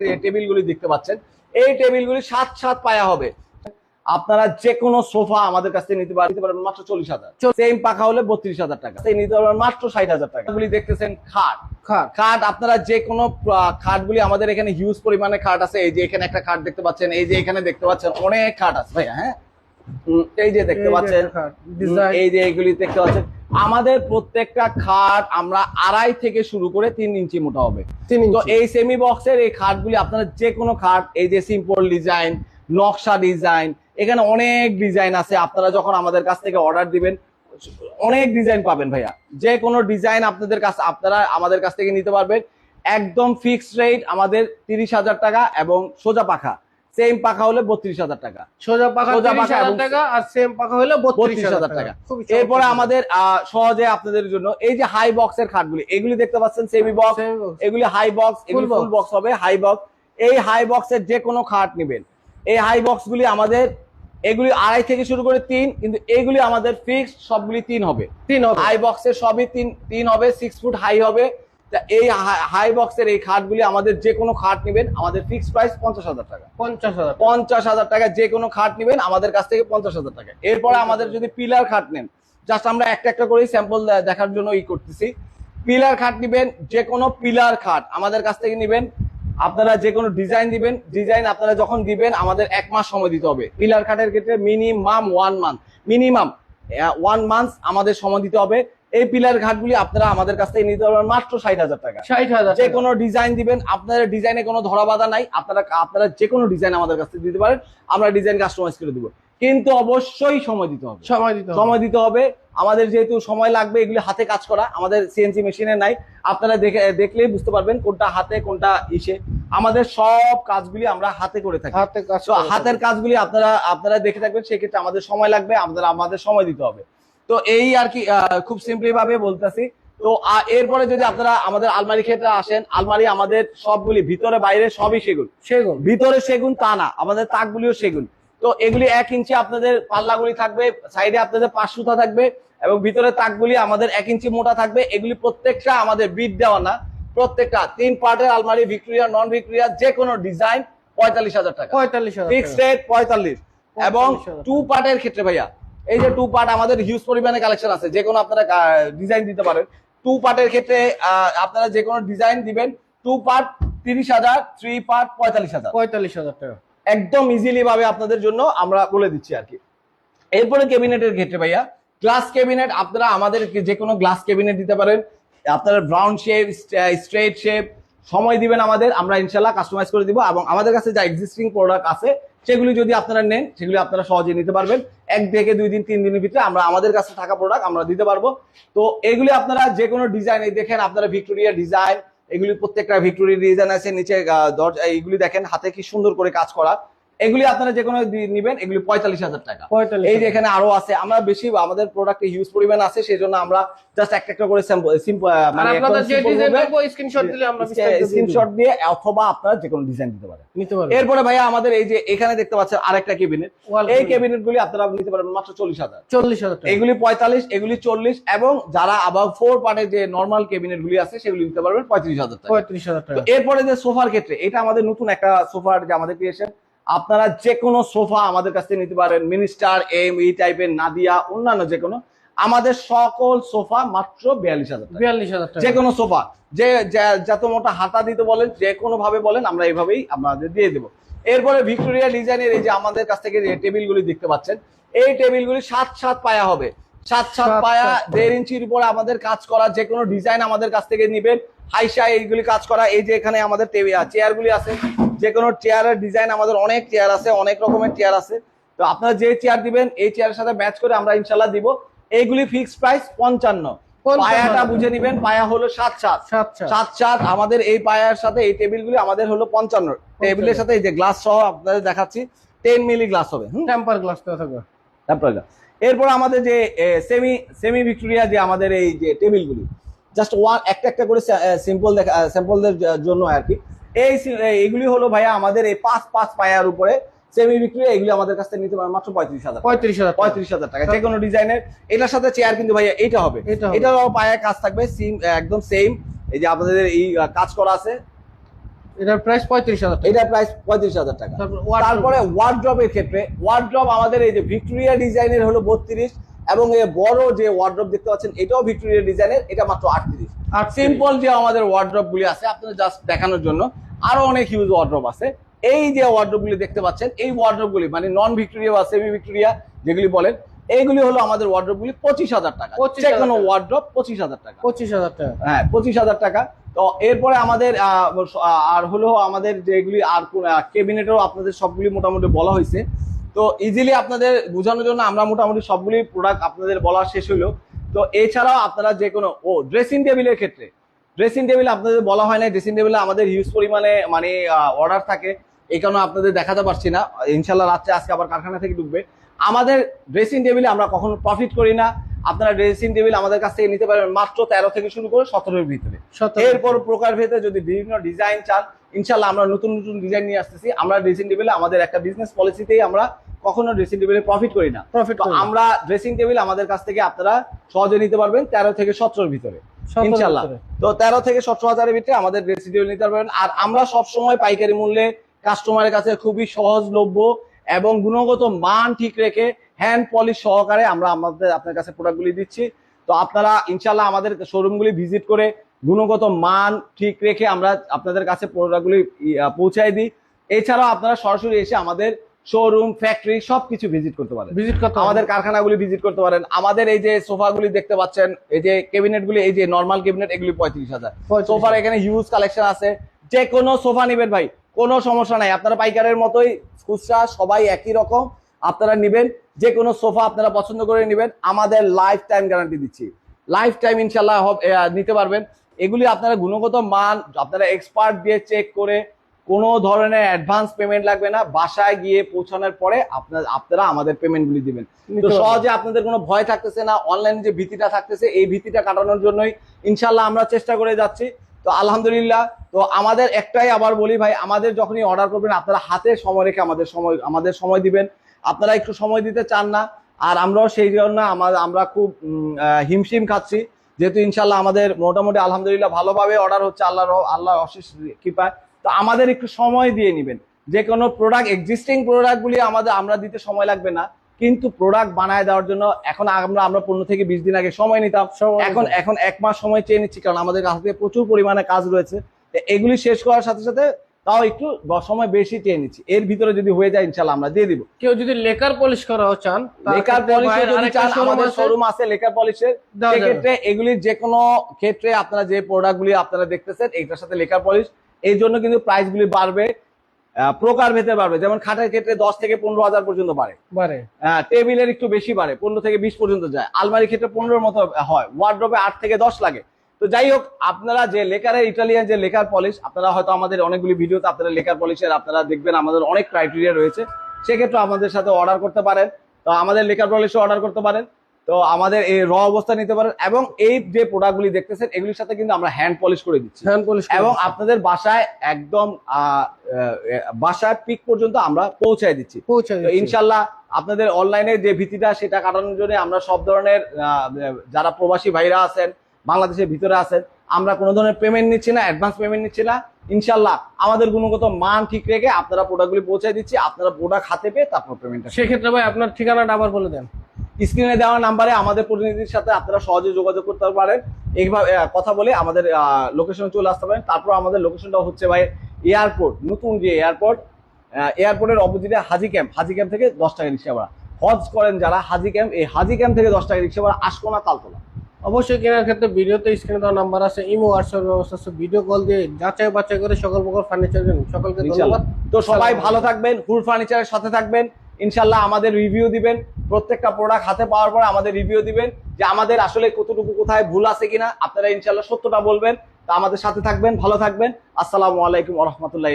যে টেবিলগুলি দেখতে পাচ্ছেন। এই টেবিলগুলি সাত সাত পায়া হবে। আপনারা যে কোনো সোফা আমাদের কাছ থেকে নিতে পারেন পারবেন মাত্র চল্লিশ হাজার। সেম পাখা হলে বত্রিশ হাজার টাকা। সেই নিতে পারবেন মাত্র ষাট হাজার টাকা। এগুলি দেখতেছেন খাট। খাট। আপনারা যে কোনো খাটগুলি আমাদের এখানে হিউজ পরিমাণে খাট আছে। এই যে এখানে একটা খাট দেখতে পাচ্ছেন এই যে এখানে দেখতে পাচ্ছেন অনেক খাট আছে। ভাইয়া হ্যাঁ? এই যে দেখতে পাচ্ছেন এই যে এইগুলি দেখতে পাচ্ছেন। আমাদের প্রত্যেকটা খাট আমরা আড়াই থেকে শুরু করে তিন ইঞ্চি মোটা হবে। তো এই সেমি বক্সের এই খাটগুলি আপনারা যে কোনো খাট এই যে সিম্পল ডিজাইন নকশা ডিজাইন এখানে অনেক ডিজাইন আছে। আপনারা যখন আমাদের কাছ থেকে অর্ডার দিবেন অনেক ডিজাইন পাবেন ভাইয়া। যে কোনো ডিজাইন আপনাদের কাছে আপনারা আমাদের কাছ থেকে নিতে পারবেন। একদম ফিক্সড রেট আমাদের তিরিশ হাজার টাকা এবং সোজা পাখা। সেম পাখা হলে বত্রিশ হাজার টাকা। সোজা পাখা সোজা পাখা টাকা আর সেম পাখা হলে বত্রিশ হাজার টাকা। এরপরে আমাদের সহজে আপনাদের জন্য এই যে হাই বক্সের খাটগুলি এগুলি দেখতে পাচ্ছেন সেমি বক্স এগুলি হাই বক্স এগুলি ফুল বক্স হবে হাই বক্স এই হাই বক্সের যে কোনো খাট নেবেন। এই হাই বক্স গুলি আমাদের এগুলি আড়াই থেকে শুরু করে তিন কিন্তু এগুলি আমাদের ফিক্সড সবগুলি তিন হবে। তিন হবে। হাই বক্সের সবই তিন তিন হবে সিক্স ফুট হাই হবে। তা এই হাই বক্সের এই খাটগুলি আমাদের যে কোনো খাট নেবেন আমাদের ফিক্সড প্রাইস পঞ্চাশ হাজার টাকা। পঞ্চাশ হাজার পঞ্চাশ হাজার টাকা যে কোনো খাট নেবেন আমাদের কাছ থেকে পঞ্চাশ হাজার টাকা। এরপরে আমাদের যদি পিলার খাট নেন জাস্ট আমরা একটা একটা করে স্যাম্পল দেখার জন্য ই করতেছি। পিলার খাট নিবেন যে কোনো পিলার খাট আমাদের কাছ থেকে নিবেন। আপনারা যে কোনো ডিজাইন দিবেন ডিজাইন আপনারা যখন দিবেন আমাদের এক মাস সময় দিতে হবে। পিলার খাটের ক্ষেত্রে minimum one month minimum one month আমাদের সময় দিতে হবে। এই পিলার ঘাটগুলি আপনারা আমাদের কাছ থেকে নিতে পারবেন মাত্র ষাট হাজার টাকা। ষাট হাজার যে কোনো ডিজাইন দিবেন আপনারা ডিজাইনে কোনো ধরা বাধা নাই আপনারা আপনারা যে কোনো ডিজাইন আমাদের কাছ থেকে দিতে পারেন আমরা ডিজাইন কাস্টমাইজ করে দিব। কিন্তু অবশ্যই সময় দিতে হবে। সময় দিতে হবে। সময় দিতে হবে। আমাদের যেহেতু সময় লাগবে এগুলি হাতে কাজ করা আমাদের সিএনসি মেশিনে নাই। আপনারা দেখে দেখলেই বুঝতে পারবেন কোনটা হাতে কোনটা ইসে। আমাদের সব কাজগুলি আমরা হাতে করে থাকি। হাতের কাজগুলি আপনারা আপনারা দেখে থাকবেন সেক্ষেত্রে আমাদের সময় লাগবে আমাদের আমাদের সময় দিতে হবে। তো এই আর কি খুব সিম্পলি ভাবে বলতেছি। তো এরপরে যদি আপনারা আমাদের আলমারি ক্ষেত্রে আসেন আলমারি আমাদের সবগুলি ভিতরে বাইরে সবই সেগুন। সেগুন। ভিতরে সেগুন তা না আমাদের তাকগুলিও সেগুন। তো এগুলি এক ইঞ্চি আপনাদের পাল্লাগুলি থাকবে সাইডে আপনাদের পাঁচ সুতা থাকবে এবং ভিতরে তাকগুলি আমাদের এক ইঞ্চি মোটা থাকবে। এগুলি প্রত্যেকটা আমাদের বিট দেওয়া না প্রত্যেকটা তিন পার্টের আলমারি ভিক্টোরিয়া নন ভিক্টোরিয়া যে কোনো ডিজাইন পঁয়তাল্লিশ হাজার টাকা। পঁয়তাল্লিশ হাজার ফিক্সড রেট পঁয়তাল্লিশ। এবং 45,000 টু পার্টের ক্ষেত্রে ভাইয়া এই যে টু পার্ট আমাদের হিউজ পরিমাণে কালেকশন আছে যে কোনো আপনারা ডিজাইন দিতে পারেন। টু পার্টের ক্ষেত্রে আপনারা যে কোনো ডিজাইন দিবেন টু পার্ট তিরিশ হাজার থ্রি পার্ট পঁয়তাল্লিশ হাজার। পঁয়তাল্লিশ হাজার টাকা। একদম ইজিলি ভাবে আপনাদের জন্য আমরা বলে দিচ্ছি আর কি। এরপরে ক্যাবিনেটের ক্ষেত্রে ভাইয়া গ্লাস ক্যাবিনেট আপনারা আমাদের যে কোনো গ্লাস ক্যাবিনেট দিতে পারেন। আপনারা ব্রাউন শেপ স্ট্রেট শেপ সময় দিবেন আমাদের আমরা ইনশাল্লাহ কাস্টমাইজ করে দিব। এবং আমাদের কাছে যা এক্সিস্টিং প্রোডাক্ট আছে সেগুলি যদি আপনারা নেন, সেগুলি আপনারা সহজে নিতে পারবেন। এক থেকে দুই দিন, তিন দিনের ভিতরে আমরা আমাদের কাছে থাকা প্রোডাক্ট আমরা দিতে পারব। তো এগুলি আপনারা যে কোনো ডিজাইন এই দেখেন, আপনারা ভিক্টোরিয়া ডিজাইন এগুলি প্রত্যেকটা ভিক্টোরিয়া ডিজাইন আছে, নিচে দরজা, এইগুলি দেখেন, হাতে কি সুন্দর করে কাজ করা। এগুলি আপনারা যে কোনো নিবেন এগুলি পঁয়তাল্লিশ হাজার টাকা। এই যে এখানে আরও আছে আমরা বেশি আমাদের প্রোডাক্টে হিউজ পরিমাণ আছে সেই জন্য আমরা জাস্ট একটা একটা করে মানে স্ক্রিনশট দিলে আমরা স্ক্রিনশট দিয়ে অথবা আপনারা যে কোনো ডিজাইন দিতে পারেন এরপরে ভাইয়া আমাদের এই যে এখানে দেখতে পাচ্ছেন আরেকটা কেবিনেট এই। কেবিনেট গুলি আপনারা নিতে পারবেন মাত্র চল্লিশ হাজার। চল্লিশ হাজার টাকা। এগুলি পঁয়তাল্লিশ এগুলি চল্লিশ এবং যারা আবার ফোর পার্টের যে নর্মাল কেবিনেট গুলি আছে সেগুলি নিতে পারবেন পঁয়ত্রিশ হাজার টাকা। পঁয়ত্রিশ হাজার টাকা। এরপরে যে সোফার ক্ষেত্রে এটা আমাদের নতুন একটা সোফার যে আমাদের ক্রিয়েশন আপনারা যে কোনো সোফা আমাদের কাছ থেকে নিতে পারেন। মিনিস্টার এম এই টাইপের নাদিয়া অন্যান্য যে কোনো আমাদের সকল সোফা মাত্র বিয়াল্লিশ হাজার বিয়াল্লিশ হাজার যে কোনো সোফা। যে যত মোটা হাতা দিতে বলেন যে কোনো ভাবে বলেন আমরা এইভাবেই আপনাদের দিয়ে দেবো। এরপরে ভিক্টোরিয়া ডিজাইনের এই যে আমাদের কাছ থেকে টেবিলগুলি দেখতে পাচ্ছেন এই টেবিলগুলি সাত সাত পায়া হবে। সাত সাত সাত পায়া সাত পায়া। দেড় ইঞ্চির উপরে আমাদের কাজ করা যে কোনো ডিজাইন আমাদের কাছ থেকে নিবেন। হাইসা এইগুলি কাজ করা। এই যে এখানে আমাদের চেয়ারগুলি আছে। যে কোনো চেয়ারের ডিজাইন আমাদের অনেক চেয়ার আছে অনেক রকমের চেয়ার আছে। তো আপনারা যে চেয়ার দিবেন এই চেয়ারের সাথে ম্যাচ করে আমরা ইনশাল্লাহ দিব। এইগুলি ফিক্সড প্রাইস পঞ্চান্ন। পায়াটা বুঝে নিবেন পায়া হলো সাত সাত সাত সাত আমাদের এই পায়ার সাথে এই টেবিলগুলি আমাদের হলো পঞ্চান্ন। টেবিলের সাথে এই যে গ্লাস সহ আপনাদের দেখাচ্ছি টেন মিলি গ্লাস হবে। টেম্পার গ্লাস থাকবে। তারপরে যা। এরপর আমাদের যে সেমি সেমি ভিক্টোরিয়া যে আমাদের এই যে টেবিলগুলি জাস্ট ওয়ান একটা একটা করে সিম্পল দেখা স্যাম্পলদের জন্য আর কি। এই এইগুলি হলো ভাইয়া আমাদের এই পাঁচ পাঁচ পায়ার উপরে সেমি ভিক্টোরিয়া এগুলি আমাদের কাছ থেকে নিতে পারেন মাত্র পঁয়ত্রিশ হাজার পঁয়ত্রিশ হাজার পঁয়ত্রিশ হাজার টাকা। যে কোনো ডিজাইনের এটার সাথে চেয়ার কিন্তু ভাইয়া এটা হবে। এটারও পায়ে কাজ থাকবে সিম একদম সেম এই যে আপনাদের এই কাজ করা আছে। এটার প্রাইস পঁয়ত্রিশ হাজার টাকা। এটা প্রাইস পঁয়ত্রিশ হাজার টাকা। তারপরে ওয়ার্ড্রপের ক্ষেত্রে ওয়ার্ড্রপ আমাদের এই যে ভিক্টোরিয়া ডিজাইনের হলো বত্রিশ এবং এই বড় যে ওয়ার্ড্রপ দেখতে পাচ্ছেন এটাও ভিক্টোরিয়া ডিজাইনের এটা মাত্র আটত্রিশ। আর সিম্পল যে আমাদের ওয়ার্ড্রপ গুলি আছে আপনাদের জাস্ট দেখানোর জন্য আরও অনেক হিউজ ওয়ার্ড্রপ আছে। এই যে ওয়ার্ড্রপ গুলি দেখতে পাচ্ছেন এই ওয়ার্ড্রপ গুলি মানে নন ভিক্টোরিয়া বা সেমি ভিক্টোরিয়া যেগুলি বলেন এইগুলি হলো আমাদের ওয়ার্ড্রপ গুলি পঁচিশ হাজার টাকা। 25,000 যে কোনো ওয়ার্ড্রপ পঁচিশ হাজার টাকা। পঁচিশ হাজার টাকা। হ্যাঁ পঁচিশ হাজার টাকা। তো এরপরে আমাদের আর হলো আমাদের যেগুলি আর কেবিনেটও আপনাদের সবগুলি মোটামুটি বলা হয়েছে। তো ইজিলি আপনাদের বোঝানোর জন্য আমরা মোটামুটি সবগুলি প্রোডাক্ট আপনাদের বলা শেষ হলো তো এছাড়াও আপনারা যে কোনো ও ড্রেসিং টেবিলের ক্ষেত্রে ড্রেসিং টেবিল আপনাদের বলা হয় না ড্রেসিং টেবিলে আমাদের হিউজ পরিমাণে মানে অর্ডার থাকে। এই কারণে আপনাদের দেখাতে পারছি না। ইনশাল্লাহ রাত্রে আজকে আবার কারখানা থেকে ঢুকবে। আমাদের ড্রেসিং টেবিলে আমরা কখনো প্রফিট করি না। আপনারা ড্রেসিং টেবিল আমাদের কাছ থেকে নিতে পারবেন মাত্র তেরো থেকে শুরু করে সতেরোর ভিতরে। এরপর প্রকার ভেদে যদি বিভিন্ন ডিজাইন চান ইনশাল্লাহ আমরা নতুন নতুন ডিজাইন নিয়ে আসতেছি। আমরা ড্রেসিং টেবিলে আমাদের একটা বিজনেস পলিসিতেই আমরা কখনো ড্রেসিং টেবিলে প্রফিট করি না। প্রফিট আমরা ড্রেসিং টেবিল আমাদের কাছ থেকে আপনারা সহজে নিতে পারবেন তেরো থেকে সতেরোর ভিতরে। ইনশাল্লাহ তো তেরো থেকে সতেরো হাজারের ভিতরে আমাদের ড্রেসিং নিতে পারবেন। আর আমরা সব সময় পাইকারি মূল্যে কাস্টমারের কাছে খুবই সহজলভ্য এবং গুণগত মান ঠিক রেখে হ্যান্ড পলিশ সহকারে আমরা আমাদের আপনার কাছে প্রোডাক্টগুলি দিচ্ছি। তো আপনারা ইনশাল্লাহ আমাদের শোরুমগুলি ভিজিট করে গুণগত মান ঠিক রেখে আমরা আপনাদের কাছে প্রোডাক্টগুলি পৌঁছায় দিই। এছাড়াও আপনারা সরাসরি এসে আমাদের শোরুম ফ্যাক্টরি সবকিছু ভিজিট করতে পারেন। ভিজিট করতে আমাদের কারখানাগুলি ভিজিট করতে পারেন। আমাদের এই যে সোফাগুলি দেখতে পাচ্ছেন এই যে ক্যাবিনেটগুলি এই যে নর্মাল ক্যাবিনেট এগুলি পঁয়ত্রিশ হাজার। সোফার এখানে হিউজ কালেকশন আছে। যে কোনো সোফা নেবেন ভাই কোনো সমস্যা নাই। আপনারা পাইকারের মতোই খুচরা সবাই একই রকম। আপনারা নেবেন যে কোনো সোফা আপনারা পছন্দ করে নেবেন। আমাদের লাইফ টাইম গ্যারান্টি দিচ্ছি লাইফ টাইম ইনশাল্লাহ নিতে পারবেন। এগুলি আপনারা গুণগত মান আপনারা এক্সপার্ট দিয়ে চেক করে কোনো ধরনের অ্যাডভান্স পেমেন্ট লাগবে না। বাসায় গিয়ে পৌঁছানোর পরে আপনার আপনারা আমাদের পেমেন্টগুলি দিবেন। তো সহজে আপনাদের কোনো ভয় থাকতেছে না অনলাইনে যে ভীতিটা থাকতেছে এই ভীতিটা কাটানোর জন্যই ইনশাল্লাহ আমরা চেষ্টা করে যাচ্ছি। তো আলহামদুলিল্লাহ তো আমাদের একটাই আবার বলি ভাই আমাদের যখনই অর্ডার করবেন আপনারা হাতে সময় রেখে আমাদের সময় আমাদের সময় দিবেন। আপনারা একটু সময় দিতে চান না আর আমরাও সেই জন্য আমরা খুব হিমশিম খাচ্ছি। যেহেতু ইনশাল্লাহ আমাদের মোটামুটি আলহামদুলিল্লাহ ভালোভাবে অর্ডার হচ্ছে আল্লাহর আল্লাহ অশেষ কৃপায়। তো আমাদের একটু সময় দিয়ে নেবেন। যে কোনো প্রোডাক্ট এক্সিস্টিং প্রোডাক্টগুলি আমাদের আমরা দিতে সময় লাগবে না। কিন্তু প্রোডাক্ট বানায় দেওয়ার জন্য এখন আমরা আমরা পনেরো থেকে বিশ দিন আগে সময় নিতাম। এখন এখন এক মাস সময় চেয়ে নিচ্ছি কারণ আমাদের কাছ থেকে প্রচুর পরিমাণে কাজ রয়েছে। এগুলি শেষ করার সাথে সাথে তাও একটু সময় বেশি চেয়ে নিচ্ছি। এর ভিতরে যদি হয়ে যায় ইনশাল্লাহ আমরা দিয়ে দিব। কেউ যদি লেকার পলিশ করাও চান লেকার পলিশের যদি চান আমাদের শোরুম আছে লেকার পলিশের। সেক্ষেত্রে এগুলির যে কোনো ক্ষেত্রে আপনারা যে প্রোডাক্টগুলি আপনারা দেখতেছেন এইটার সাথে লেকার পলিশ এই জন্য কিন্তু প্রাইসগুলি বাড়বে প্রকার ভেতরে বাড়বে। যেমন খাটের ক্ষেত্রে দশ থেকে পনেরো হাজার পর্যন্ত বাড়ে। বারে আহ, টেবিলের একটু বেশি বাড়ে পনেরো থেকে বিশ পর্যন্ত যায়। আলমারির ক্ষেত্রে পনেরোর মতো হয় ওয়ার্ড্রোপে আট থেকে দশ লাগে। তো যাই হোক আপনারা যে লেকারের ইটালিয়ান যে লেকার পলিশ আপনারা হয়তো আমাদের অনেকগুলি ভিডিওতে আপনারা লেকার পলিশের আপনারা দেখবেন আমাদের অনেক ক্রাইটেরিয়া রয়েছে। সেক্ষেত্রে আমাদের সাথে অর্ডার করতে পারেন। তো আমাদের লেকার পলিশও অর্ডার করতে পারেন। তো আমাদের এই র অবস্থা নিতে পারেন এবং এই যে প্রোডাক্টগুলি দেখতেছেন এগুলির সাথে কিন্তু আমরা হ্যান্ড পলিশ করে দিচ্ছি। হ্যান্ড পলিশ এবং আপনাদের বাসায় একদম বাসায় পিক পর্যন্ত আমরা পৌঁছায় দিচ্ছি। পৌঁছে। ইনশাল্লাহ আপনাদের অনলাইনে যে ভীতিটা সেটা কাটানোর জন্য আমরা সব ধরনের যারা প্রবাসী ভাইরা আছেন বাংলাদেশের ভিতরে আছেন আমরা কোনো ধরনের পেমেন্ট নিচ্ছি না অ্যাডভান্স পেমেন্ট নিচ্ছি না। ইনশাল্লাহ আমাদের গুণগত মান ঠিক রেখে আপনারা প্রোডাক্টগুলি পৌঁছায় দিচ্ছি। আপনারা প্রোডাক্ট হাতে পেয়ে তারপর পেমেন্টটা সেক্ষেত্রে ভাই আপনার ঠিকানাটা আবার বলে দেন। স্ক্রিনে দেওয়া নাম্বারে আমাদের প্রতিনিধির সাথে আপনারা সহজে যোগাযোগ করতে পারেন। এইভাবে কথা বলে আমাদের লোকেশনে চলে আসতে পারেন। তারপর আমাদের লোকেশনটা হচ্ছে ভাই এয়ারপোর্ট নতুন যে এয়ারপোর্ট এয়ারপোর্টের অপোজিটে হাজি ক্যাম্প হাজি ক্যাম্প থেকে দশ টাকা রিক্সা ভাড়া। হজ করেন যারা হাজি ক্যাম্প এই হাজি ক্যাম্প থেকে দশ টাকা রিক্সা ভাড়া আসকোনা তালতলা। অবশ্যই কেনার ক্ষেত্রে ভিডিওতে স্ক্রিনে দেওয়া নাম্বার আছে ইমো হোয়াটসঅ্যাপ ব্যবস্থা আছে ভিডিও কল দিয়ে যাচাই বাছাই করে সকল প্রকার ফার্নিচার কিনুন। সকলকে। ধন্যবাদ। তো সবাই ভালো থাকবেন হুল ফার্নিচারের সাথে থাকবেন। ইনশাল্লাহ আমাদের রিভিউ দিবেন। প্রত্যেকটা প্রোডাক্ট হাতে পাওয়ার পর আমাদের রিভিউ দিবেন যে আমাদের আসলে কতটুকু কোথায় ভুল আছে কিনা। আপনারা ইনশাল্লাহ সত্যটা বলবেন। তা আমাদের সাথে থাকবেন, ভালো থাকবেন। আসসালামু আলাইকুম রহমতুল্লাহ